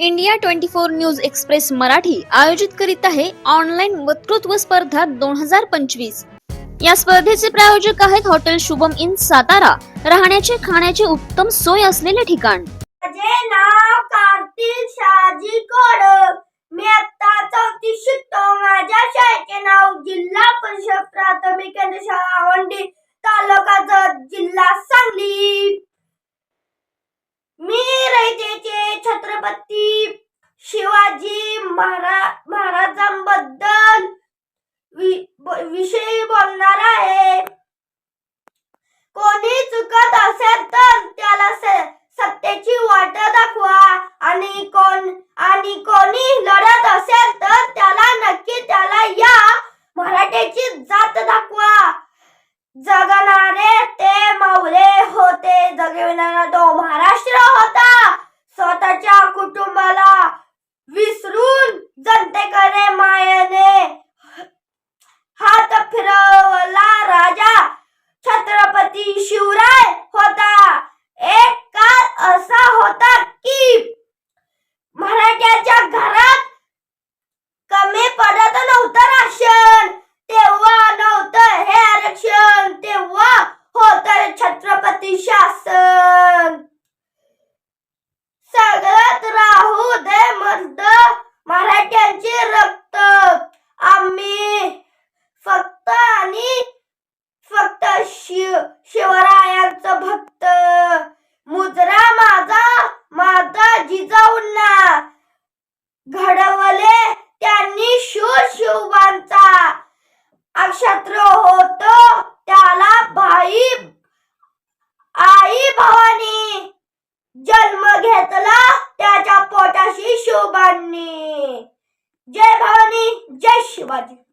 India twenty four news express Marathi आयोजित करीत आहे ऑनलाईन वक्तृत्व स्पर्धा दोन हजार पंचवीस. या स्पर्धेचे प्रायोजक आहेत हॉटेल शुभम इन सातारा. राहण्याचे खाण्याची उत्तम सोय असलेले ठिकाण. माझे नाव कार्तिक शहाजी कोडक. मी आता चौथी शिकतो. माझ्या शाळेचे नाव जिल्हा परिषद प्राथमिक केंद्र शाळा आवंडी तालुका जत जिल्हा सांगली. मी रयतेचे छत्रपती शिवाजी महारा महाराजांबद्दल विषयी बोलणार आहे. कोणी चुकत असेल तर त्याला सत्तेची वाट दाखवा. आणि कोण आणि कोणी लढत असेल तर त्याला नक्की त्याला या मराठीची जात दाखवा. जगणारे ते माऊले होते. जगविणारा तो महाराष्ट्र होता. स्वतःच्या कुटुंबाला शिवरायांचं भक्त. मुजरा माझा माझा जिजाऊंना. घडवले त्यांनी शूर शिवबांचा. अक्षत्र होतो त्याला भाई आई भवानी. जन्म घेतला त्याच्या पोटाशी शिवबांनी. जय भवानी जय शिवाजी.